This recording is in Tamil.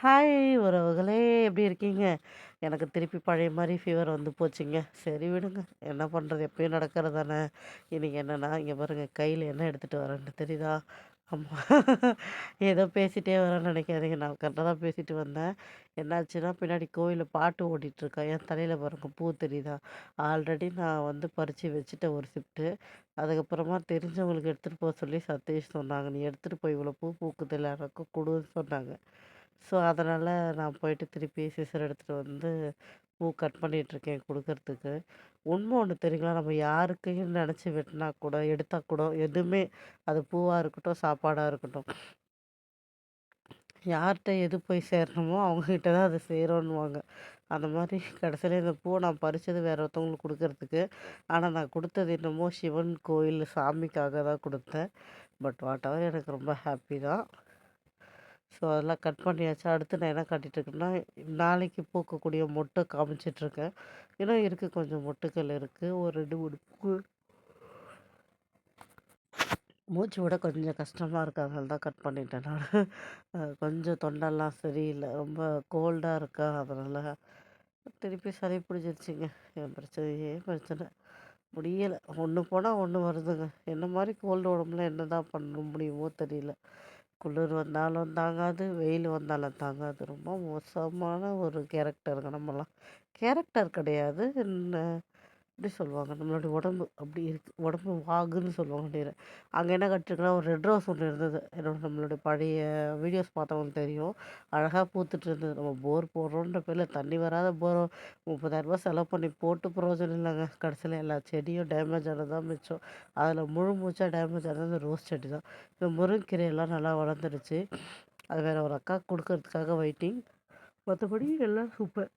ஹாய் உறவுகளே எப்படி இருக்கீங்க? எனக்கு திருப்பி பழைய மாதிரி ஃபீவர் வந்து போச்சுங்க. சரி விடுங்க. என்ன பண்ணுறது எப்பயும் நடக்கிறது தானே. இன்றைக்கி என்னென்னா இங்கே பாருங்கள் கையில் என்ன எடுத்துகிட்டு வரேன்னு. தெரியுதா? ஆமாம் ஏதோ பேசிகிட்டே வரேன்னு நினைக்காதீங்க. நான் கரெக்டாக தான் பேசிட்டு வந்தேன். என்னாச்சுன்னா பின்னாடி கோயிலில் பாட்டு ஓடிட்டுருக்கேன் என் தலையில் பாருங்க பூ தெரியுதா? ஆல்ரெடி நான் வந்து பறித்து வச்சுட்டேன் ஒரு ஷிஃப்ட்டு அதுக்கப்புறமா தெரிஞ்சவங்களுக்கு எடுத்துகிட்டு போக சொல்லி சதீஷ் சொன்னாங்க. நீ எடுத்துகிட்டு போய் இவ்வளோ பூ பூக்குது எல்லாருக்கும் கொடுன்னு சொன்னாங்க. ஸோ அதனால் நான் போயிட்டு திருப்பி சிசர் எடுத்துகிட்டு வந்து பூ கட் பண்ணிகிட்ருக்கேன் கொடுக்கறதுக்கு. உண்மை ஒன்று தெரியுங்களா? நம்ம யாருக்கையும் நினச்சி வெட்டினா கூட எடுத்தால் கூட எதுவுமே அது பூவாக இருக்கட்டும் சாப்பாடாக இருக்கட்டும். யார்கிட்ட எது போய் சேரணுமோ அவங்கக்கிட்ட தான் அது சேரும்னுவாங்க. அந்த மாதிரி கடைசியில் இந்த பூவை நான் பறித்தது வேறு ஒருத்தவங்களுக்கு கொடுக்கறதுக்கு. ஆனால் நான் கொடுத்தது என்னமோ சிவன் கோயில் சாமிக்காக தான் கொடுத்தேன். பட் வாட் எவர் எனக்கு ரொம்ப ஹாப்பி தான். ஸோ அதெல்லாம் கட் பண்ணியாச்சு. அடுத்து நான் என்ன காட்டிகிட்ருக்கேன்னா நாளைக்கு பூக்கக்கூடிய மொட்டை காமிச்சிட்ருக்கேன். இன்னும் இருக்குது கொஞ்சம் மொட்டுக்கள் இருக்குது ஒரு ரெண்டு மூணு பூ மூச்சு விட கொஞ்சம் கஷ்டமாக இருக்குது அதனால தான் கட் பண்ணிட்டேன் நான். கொஞ்சம் தொண்டெல்லாம் சரியில்லை. ரொம்ப கோல்டாக இருக்கா? அதனால் திருப்பி சளி பிடிச்சிருச்சிங்க. என் பிரச்சனையே பிரச்சனை. முடியலை. ஒன்று போனால் ஒன்று வருதுங்க. என்ன மாதிரி கோல்டு உடம்புல என்ன தான் பண்ண முடியுமோ தெரியல. குளிர் வந்தாலும் தாங்காது வெயில் வந்தாலும் தாங்காது. ரொம்ப மோசமான ஒரு கேரக்டருங்க நம்மலாம். கேரக்டர் கிடையாது. என்ன எப்படி சொல்லுவாங்க. நம்மளுடைய உடம்பு அப்படி இருக்குது உடம்பு வாகுன்னு சொல்லுவாங்க அங்கே என்ன கட்டிருக்குன்னா ஒரு ரெட் ரோஸ் ஒன்று இருந்தது. என்னோட நம்மளுடைய பழைய வீடியோஸ் பார்த்தவங்களுக்கு தெரியும். அழகாக பூத்துட்டு இருந்தது. நம்ம போர் போடுறோன்ற பேரில் தண்ணி வராத போர் முப்பதாயிரரூபா செலவு பண்ணி போட்டு பிரயோஜனம் இல்லைங்க. கடைசியில் எல்லா செடியும் டேமேஜ் ஆனது தான் மிச்சம். அதில் முழு மூச்சாக டேமேஜ் ஆனது அந்த ரோஸ் செடி தான். இந்த முருங்கீரையெல்லாம் நல்லா வளர்ந்துருச்சு அது வேறு ஒரு அக்கா கொடுக்கறதுக்காக வெயிட்டிங் மற்றபடி எல்லாம் சூப்பர்